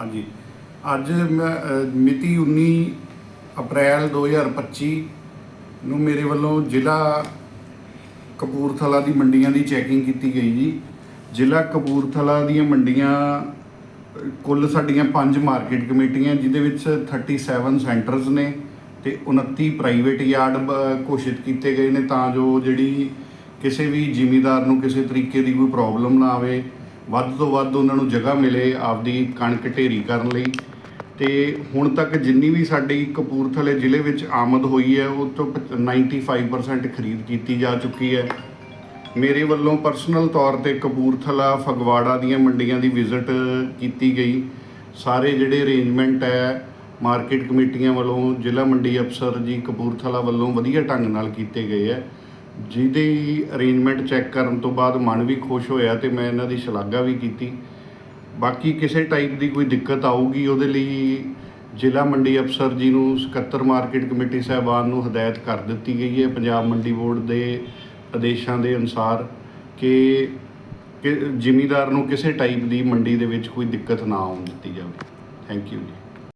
ਹਾਂਜੀ। ਅੱਜ ਮੈਂ ਮਿਤੀ 19 ਅਪ੍ਰੈਲ 2025 ਨੂੰ ਮੇਰੇ ਵੱਲੋਂ ਜ਼ਿਲ੍ਹਾ ਕਪੂਰਥਲਾ ਦੀ ਮੰਡੀਆਂ ਦੀ ਚੈਕਿੰਗ ਕੀਤੀ ਗਈ ਜੀ। ਜ਼ਿਲ੍ਹਾ ਕਪੂਰਥਲਾ ਦੀਆਂ ਮੰਡੀਆਂ, ਕੁੱਲ ਸਾਡੀਆਂ ਪੰਜ ਮਾਰਕੀਟ ਕਮੇਟੀਆਂ, ਜਿਹਦੇ ਵਿੱਚ 37 ਸੈਂਟਰਸ ਨੇ ਤੇ 29 ਪ੍ਰਾਈਵੇਟ ਯਾਰਡ ਬ- ਘੋਸ਼ਿਤ ਕੀਤੇ ਗਏ ਨੇ ਤਾਂ ਜੋ ਜਿਹੜੀ ਕਿਸੇ ਵੀ ਜ਼ਿਮੀਦਾਰ ਨੂੰ ਕਿਸੇ ਤਰੀਕੇ ਦੀ ਕੋਈ ਪ੍ਰੋਬਲਮ ਨਾ ਆਵੇ। ਵੱਧ ਤੋਂ ਵੱਧ ਉਹਨਾਂ ਨੂੰ ਜਗ੍ਹਾ ਮਿਲੇ ਆਪਦੀ ਕਣਕ ਢੇਰੀ ਕਰਨ ਲਈ। ਤੇ ਹੁਣ ਤੱਕ ਜਿੰਨੀ ਵੀ ਸਾਡੀ ਕਪੂਰਥਲੇ ਜ਼ਿਲ੍ਹੇ ਵਿੱਚ ਆਮਦ ਹੋਈ ਹੈ, ਉਹ ਤੋਂ ਪ- 95% ਖਰੀਦ ਕੀਤੀ ਜਾ ਚੁੱਕੀ ਹੈ। ਮੇਰੇ ਵੱਲੋਂ ਪਰਸਨਲ ਤੌਰ ਤੇ ਕਪੂਰਥਲਾ, ਫਗਵਾੜਾ ਦੀਆਂ ਮੰਡੀਆਂ ਦੀ ਵਿਜ਼ਿਟ ਕੀਤੀ ਗਈ। ਸਾਰੇ ਜਿਹੜੇ ਅਰੇਂਜਮੈਂਟ ਹੈ ਮਾਰਕੀਟ ਕਮੇਟੀਆਂ ਵੱਲੋਂ ਜ਼ਿਲ੍ਹਾ ਮੰਡੀ ਅਫਸਰ ਜੀ ਕਪੂਰਥਲਾ ਵੱਲੋਂ ਵਧੀਆ ਢੰਗ ਨਾਲ ਕੀਤੇ ਗਏ ਹੈ। ਜਿਹਦੇ ਅਰੇਂਜਮੈਂਟ ਚੈੱਕ ਕਰਨ ਤੋਂ ਬਾਅਦ ਮਨ ਵੀ ਖੁਸ਼ ਹੋਇਆ ਤੇ ਮੈਂ ਇਹਨਾਂ ਦੀ ਸ਼ਲਾਘਾ ਵੀ ਕੀਤੀ। ਬਾਕੀ ਕਿਸੇ ਟਾਈਪ ਦੀ ਕੋਈ ਦਿੱਕਤ ਆਊਗੀ ਉਹਦੇ ਲਈ ਜ਼ਿਲ੍ਹਾ ਮੰਡੀ ਅਫਸਰ ਜੀ ਨੂੰ ਸਕੱਤਰ ਮਾਰਕੀਟ ਕਮੇਟੀ ਸਾਹਿਬਾਨ ਨੂੰ ਹਦਾਇਤ ਕਰ ਦਿੱਤੀ ਗਈ ਹੈ ਪੰਜਾਬ ਮੰਡੀ ਬੋਰਡ ਦੇ ਆਦੇਸ਼ਾਂ ਦੇ ਅਨੁਸਾਰ ਕਿ ਜ਼ਿਮੀਦਾਰ ਨੂੰ ਕਿਸੇ ਟਾਈਪ ਦੀ ਮੰਡੀ ਦੇ ਵਿੱਚ ਕੋਈ ਦਿੱਕਤ ਨਾ ਆਉਣ ਦਿੱਤੀ ਜਾਵੇ। ਥੈਂਕ ਯੂ ਜੀ।